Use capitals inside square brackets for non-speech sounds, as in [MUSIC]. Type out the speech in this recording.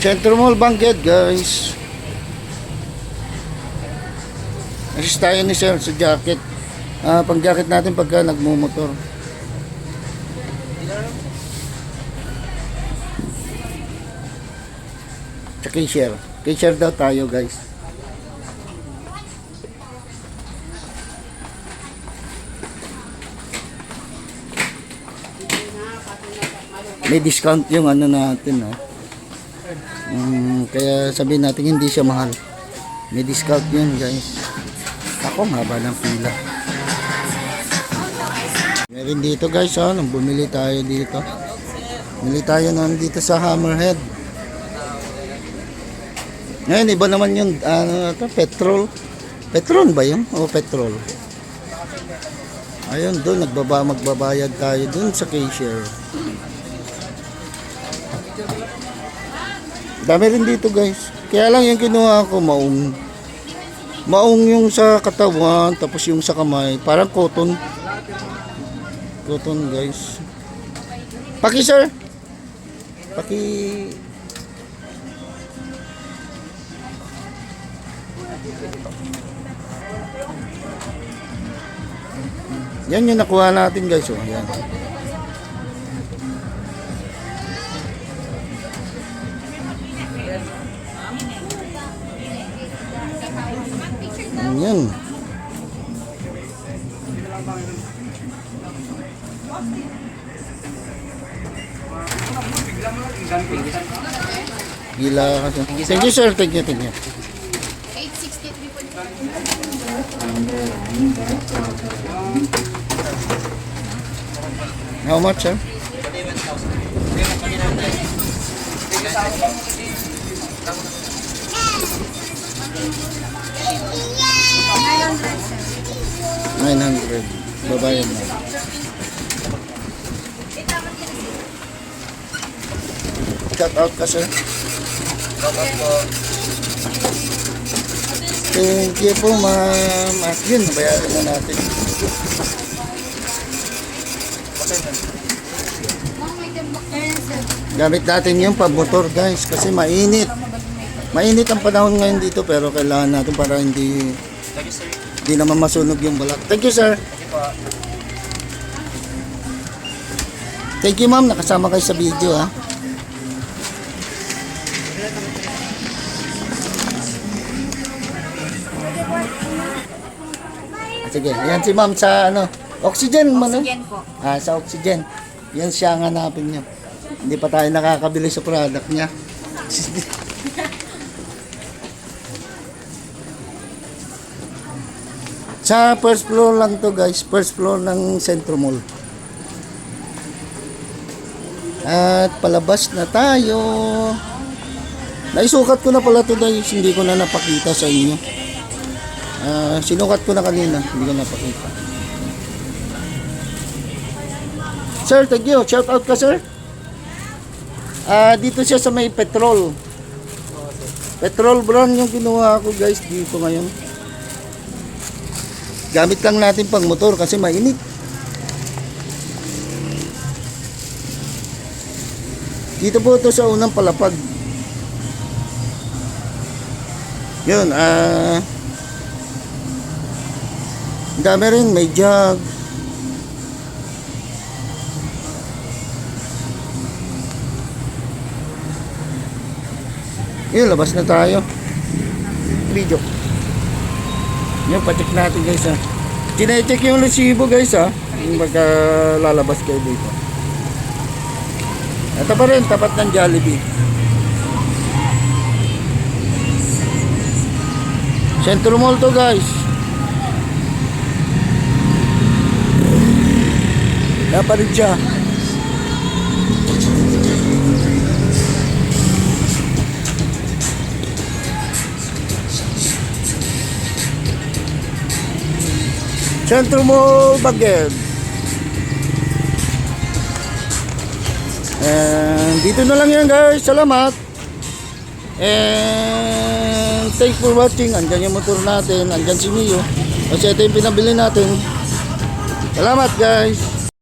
Centro Mall Banquet guys. Assist tayo ni sir sa jacket. Ah, pang jacket natin pagka nagmumotor. Sa cashier. Cashier daw tayo guys. May discount yung ano natin, no? Mm, kaya sabihin natin hindi siya mahal. May discount yun, guys. Ako, mahaba ng pila. Meron dito, guys, oh, nung bumili tayo dito. Bumili tayo noon dito sa Hammerhead. Ngayon, iba naman yung, ano, to, petrol. Petrol ba yun? O petrol? Ayun, doon, nagbaba, magbabayad tayo doon sa cashier. Dami rin dito guys. Kaya lang yung kinuha ko maong. Maong yung sa katawan, tapos yung sa kamay. Parang cotton. Cotton guys. Paki sir. Paki... Yan yung nakuha natin guys. Oh. Yan. Yan. Gila kasi. Thank you sir, thank you, thank you. 863 po. How much sir? Nine hundred. Babayan na. Cut out ka sir. Thank you po ma'am. At yun, nabayaran na natin. Gamit natin yung pamotor guys kasi mainit. Mainit ang panahon ngayon dito pero kailangan natin para hindi hindi naman masunog yung balat. Thank you sir. Thank you ma'am, nakasama kayo sa video ha. Sige, yan si ma'am sa ano, oxygen man. no? Oxygen po. Ah, sa oxygen. Yan siya ang hanapin niyo. Hindi pa tayo nakakabili sa product niya. [LAUGHS] sa first floor lang to guys. First floor ng Centro Mall. At palabas na tayo. Naisukat ko na pala to guys. Hindi ko na napakita sa inyo. Ah, sinukat ko na kanina. Hindi ko napakita. Sir, thank you. Shout out ka, sir. Ah, dito siya sa may petrol. Petrol brand yung kinuha ko, guys, dito ngayon. Gamit lang natin pang motor kasi mainit. Dito po ito sa unang palapag. Yun, ah... ang dami rin, may jug, Yun, labas na tayo. Video. Yun, pacheck natin guys ha. Chinecheck yung resibo guys ha. Yung magka lalabas kayo dito. Ito pa rin, tapat ng Jollibee. Centro Mall to guys. Pa rin siya. Centro Mall Bagel. And dito na lang yan guys. Salamat. And thanks for watching. Andyan yung motor natin. Andyan si Mio. Kasi ito yung pinabili natin. Salamat guys.